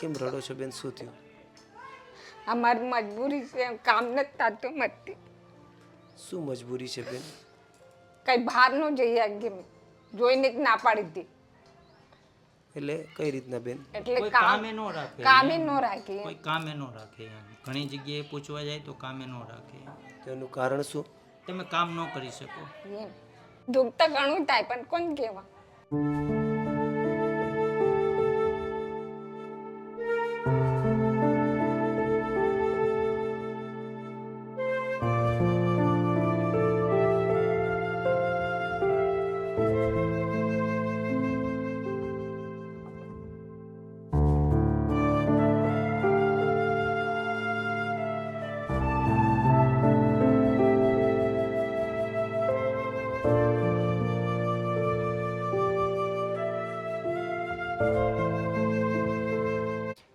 કેમ રડો છો બેન? શું થયું? અમારી મજબૂરી છે કામ નથી થતું મતથી શું મજબૂરી છે બેન? કઈ બહાર ન જઈએ ગેમ જોઈને જ ના પાડી હતી એટલે કઈ રીતના બેન? એટલે કોઈ કામ કામે ન રાખે કામે ન રાખે કોઈ કામે નો રાખે એમ. ઘણી જગ્યાએ પૂછવા જાય તો કામે ન રાખે તેનું એનું કારણ શું? તમે કામ ન કરી શકો. એમ. દુઃખ તો ઘણું થાય પણ કોણ કહેવા?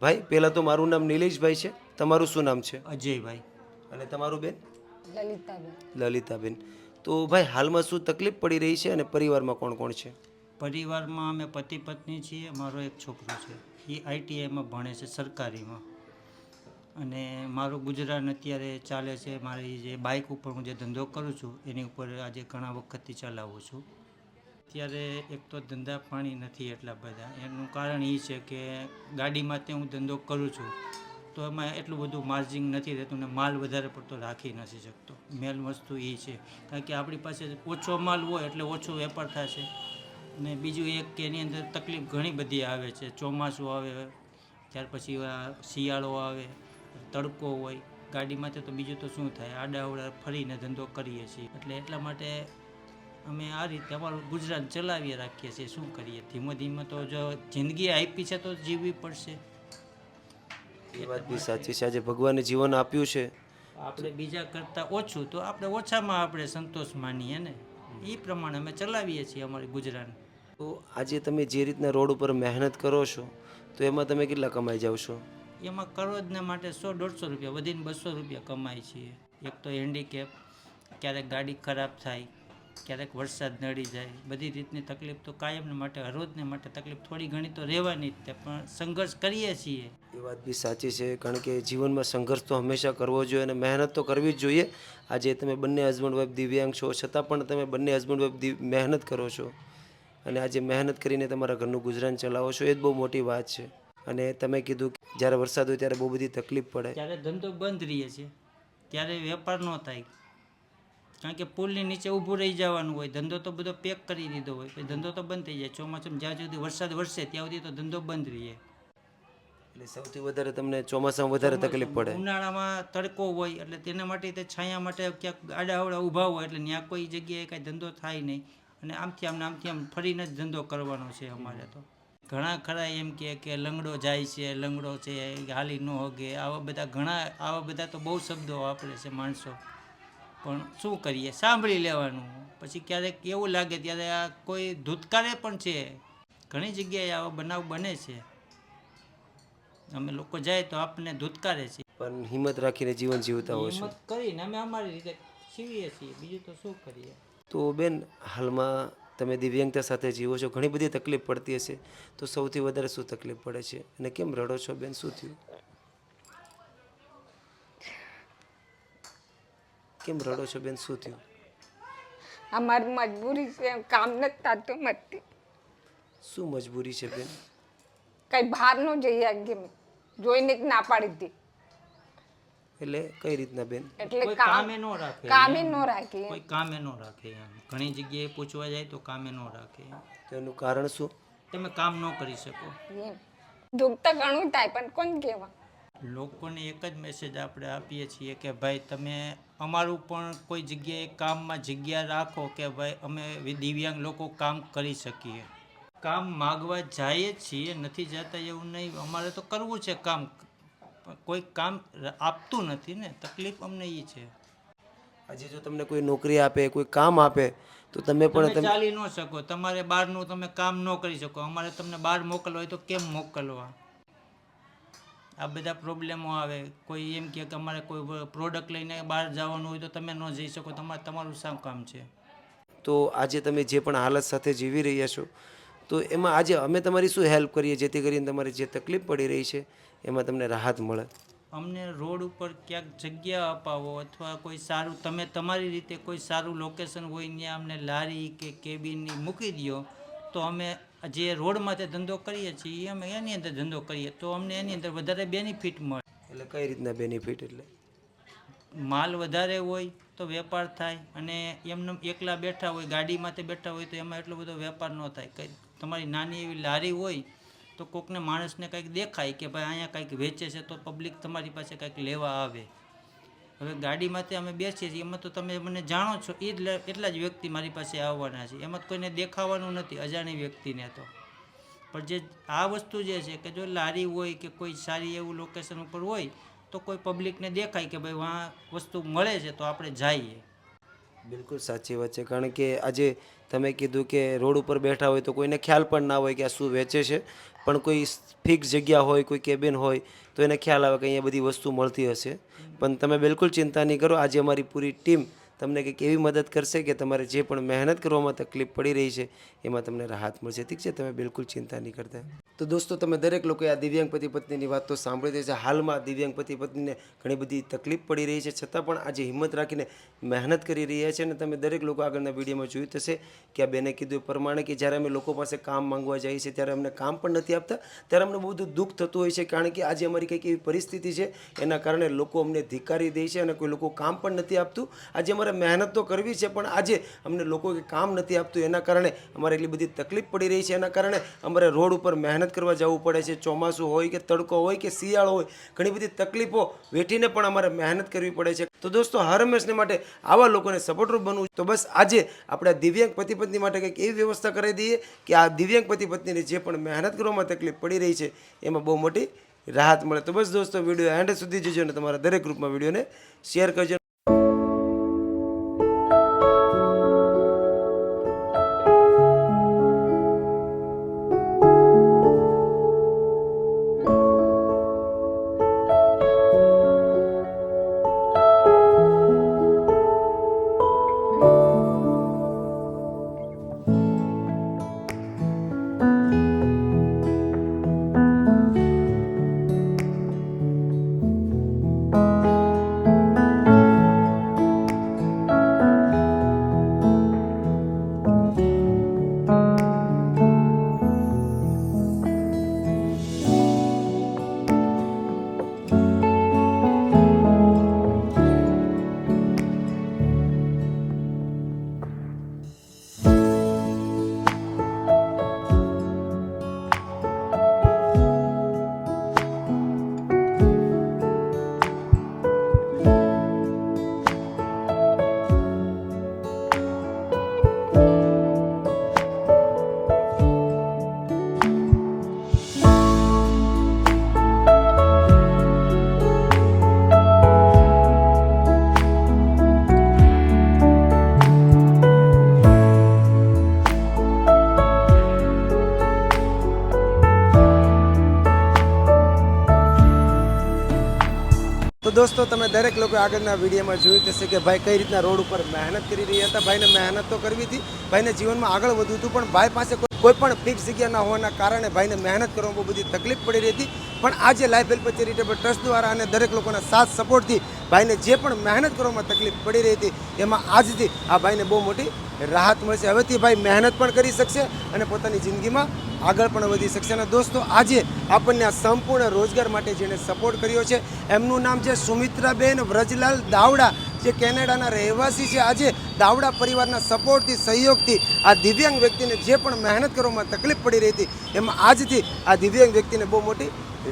ભાઈ પહેલાં તો મારું નામ નિલેશભાઈ છે. તમારું શું નામ છે? અજયભાઈ. અને તમારું બેન? લલિતાબેન. લલિતાબેન. તો ભાઈ હાલમાં શું તકલીફ પડી રહી છે અને પરિવારમાં કોણ કોણ છે? પરિવારમાં અમે પતિ પત્ની છીએ મારો એક છોકરો છે. એ આઈટીઆઈમાં ભણે છે સરકારીમાં. અને મારું ગુજરાન અત્યારે ચાલે છે મારી જે બાઇક ઉપર હું જે ધંધો કરું છું એની ઉપર આજે ઘણા વખતથી ચલાવું છું. અત્યારે એક તો ધંધા પાણી નથી એટલા બધા. એનું કારણ એ છે કે ગાડીમાં તે હું ધંધો કરું છું, તો એમાં એટલું બધું માર્જિન નથી રહેતું ને માલ વધારે પડતો રાખી નથી શકતો. મેન વસ્તુ એ છે. કારણ કે આપણી પાસે ઓછો માલ હોય એટલે ઓછો વેપાર થશે ને બીજું એક કે એની અંદર તકલીફ ઘણી બધી આવે છે. ચોમાસું આવે, ત્યાર પછી શિયાળો આવે, તડકો હોય. ગાડીમાંથી તો બીજું તો શું થાય? આડાઅવડા ફરીને ધંધો કરીએ છીએ. એટલે એટલા માટે અમે આ રીતે અમારું ગુજરાન ચલાવી રાખીએ છીએ. શું કરીએ? ધીમે ધીમે તો જો જિંદગી આપી છે તો જીવવી પડશે. એ વાત બી સાચી છે. આજે ભગવાને જીવન આપ્યું છે. આપણે બીજા કરતાં ઓછું તો આપણે ઓછામાં આપણે સંતોષ માનીએ ને? એ પ્રમાણે અમે ચલાવીએ છીએ અમારી ગુજરાન. તો આજે તમે જે રીતના રોડ ઉપર મહેનત કરો છો તો એમાં તમે કેટલા કમાઈ જાવ છો? એમાં કરોડને માટે સો દોઢસો રૂપિયા વધીને બસો રૂપિયા કમાય છીએ. એક તો હેન્ડીકેપ ક્યારેક ગાડી ખરાબ થાય ક્યારેક વરસાદ નડી જાય બધી રીતની તકલીફ તો કાયમને માટે હરોજને માટે તકલીફ થોડી ઘણી તો રહેવાની જ તે પણ સંઘર્ષ કરીએ છીએ. એ વાત બી સાચી છે કારણ કે જીવનમાં સંઘર્ષ તો હંમેશા કરવો જોઈએ અને મહેનત તો કરવી જ જોઈએ. આજે તમે બંને હસબન્ડ વાઈફ દિવ્યાંગ છો છતાં પણ તમે બંને હસબન્ડ વાઈફ મહેનત કરો છો. અને આજે મહેનત કરીને તમારા ઘરનું ગુજરાન ચલાવો છો એ જ બહુ મોટી વાત છે. અને તમે કીધું કે જ્યારે વરસાદ હોય ત્યારે બહુ બધી તકલીફ પડે. ત્યારે ધંધો બંધ રહીએ છે ત્યારે વેપાર ન થાય. કારણ કે પુલની નીચે ઊભું રહી જવાનું હોય ધંધો તો બધો પેક કરી દીધો હોય પછી ધંધો તો બંધ થઈ જાય. ચોમાસામાં જ્યાં સુધી વરસાદ વરસે ત્યાં સુધી તો ધંધો બંધ રહીએ એટલે સૌથી વધારે તમને ચોમાસામાં વધારે તકલીફ પડે? ઉનાળામાં તડકો હોય એટલે તેના માટે તે છાયા માટે ક્યાંક આડાવડા ઊભા હોય એટલે ત્યાં કોઈ જગ્યાએ કાંઈ ધંધો થાય નહીં. અને આમથી આમને આમથી આમ ફરીને જ ધંધો કરવાનો છે અમારે તો. ઘણા ખરા એમ કહે કે લંગડો જાય છે લંગડો છે હાલી ન હોગે. આવા બધા ઘણા આવા બધા તો બહુ શબ્દો વાપરે છે માણસો. પણ શું કરીએ? સાંભળી લેવાનું. પછી ક્યારેક એવું લાગે ત્યારે આ કોઈ ધૂતકારે પણ છે. ઘણી જગ્યાએ આવા બનાવ બને છે. અમે લોકો જાય તો આપણને ધૂતકારે છે. પણ હિંમત રાખીને જીવન જીવતા હોય છો. હિંમત કરીને અમે અમારી રીતે જીવીએ છીએ. બીજું તો શું કરીએ? તો બેન હાલમાં તમે દિવ્યાંગતા સાથે જીવો છો. ઘણી બધી તકલીફ પડતી હશે. તો સૌથી વધારે શું તકલીફ પડે છે? અને કેમ રડો છો બેન? શું થયું? કેમ રડો છો બેન? શું થયું? અમારી મજબૂરી છે કામ નથી થતું મતથી. શું મજબૂરી છે બેન? કઈ બહાર ન આગે ગેમ જોઈને જ ના પાડી હતી એટલે કઈ રીતના બેન? એટલે કામ નો રાખે કામે નો રાખે કોઈ કામે ન રાખે એમ. ઘણી જગ્યાએ પૂછવા જાય તો કામે નો રાખે તેનું કારણ શું? તમે કામ ન કરી શકો. એમ. દુઃખ તો ઘણું થાય પણ કોણ કહેવા? લોકોને એક જ મેસેજ આપણે આપીએ છીએ કે ભાઈ તમે અમારું પણ કોઈ જગ્યાએ કામમાં જગ્યા રાખો કે ભાઈ અમે દિવ્યાંગ લોકો કામ કરી શકીએ. કામ માગવા જઈએ છીએ નથી જતા એવું નહીં. અમારે તો કરવું છે કામ. કોઈ કામ આપતું નથી ને. તકલીફ અમને એ છે. આજે જો તમને કોઈ નોકરી આપે કોઈ કામ આપે તો તમે પણ ચાલી ન શકો. તમારે બહારનું તમે કામ ન કરી શકો. અમારે તમને બહાર મોકલવા હોય તો કેમ મોકલવા? આ બધા પ્રોબ્લેમો આવે. કોઈ એમ કે અમારે કોઈ પ્રોડક્ટ લઈને બહાર જવાનું હોય તો તમે ન જઈ શકો. તમારે તમારું શું કામ છે? તો આજે તમે જે પણ હાલત સાથે જીવી રહ્યા છો તો એમાં આજે અમે તમારી શું હેલ્પ કરીએ? જેથી કરીને તમારી જે તકલીફ પડી રહી છે એમાં તમને રાહત મળે. અમને રોડ ઉપર ક્યાંક જગ્યા અપાવો અથવા કોઈ સારું તમે તમારી રીતે કોઈ સારું લોકેશન હોય ત્યાં અમને લારી કે કેબિનની મૂકી દો તો અમે જે રોડમાં તે ધંધો કરીએ છીએ એ અમે એની અંદર ધંધો કરીએ તો અમને એની અંદર વધારે બેનિફિટ મળે. એટલે કઈ રીતના બેનિફિટ એટલે? માલ વધારે હોય તો વેપાર થાય અને એમને એકલા બેઠા હોય ગાડીમાં તે બેઠા હોય તો એમાં એટલો બધો વેપાર ન થાય. કંઈ તમારી નાની એવી લારી હોય તો કોકને માણસને કંઈક દેખાય કે ભાઈ અહીંયા કંઈક વેચે છે તો પબ્લિક તમારી પાસે કંઈક લેવા આવે. હવે ગાડીમાંથી અમે બેસીએ છીએ, એમાં તો તમે મને જાણો છો એ જ એટલા જ વ્યક્તિ મારી પાસે આવવાના છે. એમાં કોઈને દેખાવાનું નથી, અજાણી વ્યક્તિને તો. પણ જે, આ વસ્તુ જે છે કે જો લારી હોય કે કોઈ સારી એવું લોકેશન ઉપર હોય, તો કોઈ પબ્લિકને દેખાય કે ભાઈ વાં વસ્તુ મળે છે, તો આપણે જઈએ. બિલકુલ સાચી વાત છે. કારણ કે આજે તમે કીધું કે રોડ ઉપર બેઠા હોય તો કોઈને ખ્યાલ પણ ના હોય કે આ શું વેચે છે. પણ કોઈ ફિક્સ જગ્યા હોય, કોઈ કેબિન હોય, તો એને ખ્યાલ આવે કે અહીંયા બધી વસ્તુ મળતી હશે. પણ તમે બિલકુલ ચિંતા નહીં કરો, આજે અમારી પૂરી ટીમ તમને કંઈક એવી મદદ કરશે કે તમારે જે પણ મહેનત કરવામાં તકલીફ પડી રહી છે, એમાં તમને રાહત મળશે. ઠીક છે? તમે બિલકુલ ચિંતા નહીં કરતા. તો દોસ્તો, તમે દરેક લોકોએ આ દિવ્યાંગ પતિ પત્નીની વાત તો સાંભળી છે. હાલમાં દિવ્યાંગ પતિ પત્નીને ઘણી બધી તકલીફ પડી રહી છે. છતાં પણ આજે હિંમત રાખીને મહેનત કરી રહ્યા છે અને તમે દરેક લોકો આગળના વિડીયોમાં જોયું થશે કે આ બેને કીધું એ પ્રમાણે કે જ્યારે અમે લોકો પાસે કામ માંગવા જઈએ છીએ ત્યારે અમને કામ પણ નથી આપતા, ત્યારે અમને બહુ દુઃખ થતું હોય છે કારણ કે આજે અમારી કંઈક એવી પરિસ્થિતિ છે, એના કારણે લોકો અમને ધિકારી દે છે અને કોઈ લોકો કામ પણ નથી આપતું. આજે અમારે મહેનત તો કરવી છે, પણ આજે અમને લોકો કામ નથી આપતું, એના કારણે અમારે એટલી બધી તકલીફ પડી રહી છે, એના કારણે અમારે રોડ ઉપર મહેનત કરવા જવું પડે છે, ચોમાસું હોય કે તડકો હોય કે શિયાળો હોય, ઘણી બધી તકલીફો વેઠીને પણ અમારે મહેનત કરવી પડે છે. તો દોસ્તો, હર હંમેશને માટે આવા લોકોને સપોર્ટરૂપ બનવું. તો બસ આજે આપણે દિવ્યાંગ પતિ પત્ની માટે કંઈક એવી વ્યવસ્થા કરાવી દઈએ કે આ દિવ્યાંગ પતિ પત્નીને જે પણ મહેનત કરવામાં તકલીફ પડી રહી છે, એમાં બહુ મોટી રાહત મળે. તો બસ દોસ્તો, વીડિયો એન્ડ સુધી જોજો અને તમારા દરેક ગ્રુપમાં વિડીયોને શેર કરજો. તો દોસ્તો, તમે દરેક લોકો આગળના વિડીયોમાં જોયું હશે કે ભાઈ કઈ રીતના રોડ ઉપર મહેનત કરી રહ્યા હતા. ભાઈને મહેનત તો કરવી હતી, ભાઈને જીવનમાં આગળ વધવું હતું, પણ ભાઈ પાસે કોઈ પણ ફિક્સ જગ્યા ના હોવાના કારણે ભાઈને મહેનત કરવામાં બહુ બધી તકલીફ પડી રહી હતી. પણ આજે લાઈફ હેલ્પ ચેરિટેબલ ટ્રસ્ટ દ્વારા અને દરેક લોકોના સાથ સપોર્ટથી ભાઈને જે પણ મહેનત કરવામાં તકલીફ પડી રહી હતી, એમાં આજથી આ ભાઈને બહુ મોટી રાહત મળશે. હવેથી ભાઈ મહેનત પણ કરી શકશે અને પોતાની જિંદગીમાં આગળ પણ વધી શકશે. અને દોસ્તો, આજે આપણને આ સંપૂર્ણ રોજગાર માટે જેણે સપોર્ટ કર્યો છે, એમનું નામ છે સુમિત્રાબેન વ્રજલાલ દાવડા. જે કેનેડાના રહેવાસી છે, આજે દાવડા પરિવારના સપોર્ટથી, સહયોગથી આ દિવ્યાંગ વ્યક્તિને જે પણ મહેનત કરવામાં તકલીફ પડી રહી હતી, એમાં આજથી આ દિવ્યાંગ વ્યક્તિને બહુ મોટી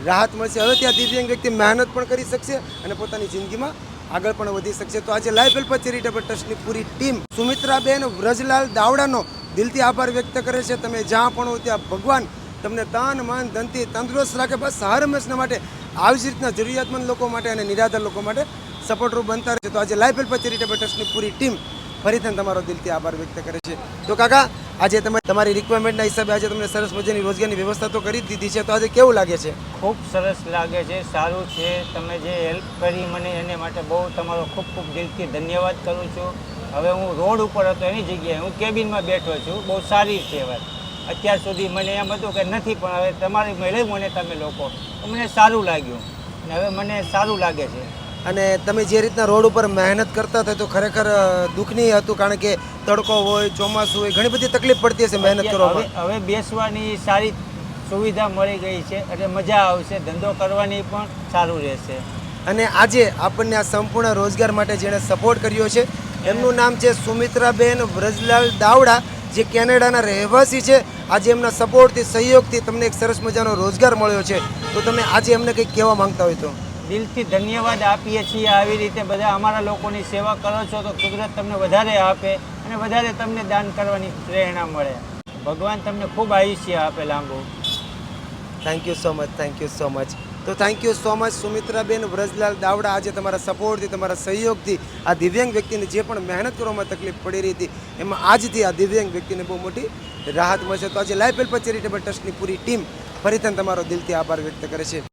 રાહત મળશે. હવે ત્યાં દિવ્યાંગ વ્યક્તિ મહેનત પણ કરી શકશે અને પોતાની જિંદગીમાં આગળ પણ વધી શકશે. તો આજે લાઈફ હેલ્પ ચેરિટેબલ ટ્રસ્ટની પૂરી ટીમ સુમિત્રાબેન વ્રજલાલ દાવડાનો દિલથી આભાર વ્યક્ત કરે છે. તમે જ્યાં પણ હો, ત્યાં ભગવાન તમને તન, મન, ધનથી તંદુરસ્ત રાખે. બસ, હર હંમેશના માટે આવી જ રીતના જરૂરિયાતમંદ લોકો માટે અને નિરાધાર લોકો માટે સપોર્ટરૂપ બનતા રહે તો આજે લાઈફ હેલ્પ ચેરિટેબલ ટ્રસ્ટની પૂરી ટીમ ફરીથી તમારો દિલથી આભાર વ્યક્ત કરે છે. તો કાકા, આજે તમે તમારી રિક્વાયરમેન્ટના હિસાબે આજે તમને સરસ મજાની રોજગારની વ્યવસ્થા તો કરી દીધી છે. તો આજે કેવું લાગે છે? ખૂબ સરસ લાગે છે, સારું છે. તમે જે હેલ્પ કરી મને, એને માટે બહુ તમારો ખૂબ ખૂબ દિલથી ધન્યવાદ કરું છું. હવે હું રોડ ઉપર હતો, એની જગ્યાએ હું કેબિનમાં બેઠો છું. બહુ સારી વાત અત્યાર સુધી મને એમ હતું કે નથી, પણ હવે તમારી મળ્યું મને તમે લોકો. મને સારું લાગ્યું. અને હવે મને સારું લાગે છે. અને તમે જે રીતના રોડ ઉપર મહેનત કરતા હતા તો ખરેખર દુઃખની હતું કારણ કે તડકો હોય ચોમાસું હોય ઘણી બધી તકલીફ પડતી હશે મહેનત કરવામાં હવે બેસવાની સારી સુવિધા મળી ગઈ છે એટલે મજા આવશે ધંધો કરવાની પણ સારું રહેશે. અને આજે આપણને આ સંપૂર્ણ રોજગાર માટે જેણે સપોર્ટ કર્યો છે એમનું નામ છે સુમિત્રાબેન વ્રજલાલ દાવડા જે કેનેડાના રહેવાસી છે. આજે એમના સપોર્ટથી સહયોગથી તમને એક સરસ મજાનો રોજગાર મળ્યો છે. તો તમે આજે એમને કંઈક કહેવા માંગતા હોય તો. દિલથી ધન્યવાદ આપીએ છીએ આવી રીતે બધા અમારા લોકોની સેવા કરો છો તો કુદરત તમને વધારે આપે અને વધારે તમને દાન કરવાની પ્રેરણા મળે. ભગવાન તમને ખૂબ આયુષ્ય આપે લાંબુ. Thank you so much thank you so much તો થેન્ક યુ સો મચ સુમિત્રાબેન વ્રજલાલ દાવડા આજે તમારા સપોર્ટથી, તમારા સહયોગથી આ દિવ્યાંગ વ્યક્તિને જે પણ મહેનત કરવામાં તકલીફ પડી રહી હતી, એમાં આજથી આ દિવ્યાંગ વ્યક્તિને બહુ મોટી રાહત મળશે. તો આજે લાઈફ હેલ્પ ચેરિટેબલ ટ્રસ્ટની પૂરી ટીમ ફરીથી તમારો દિલથી આભાર વ્યક્ત કરે છે.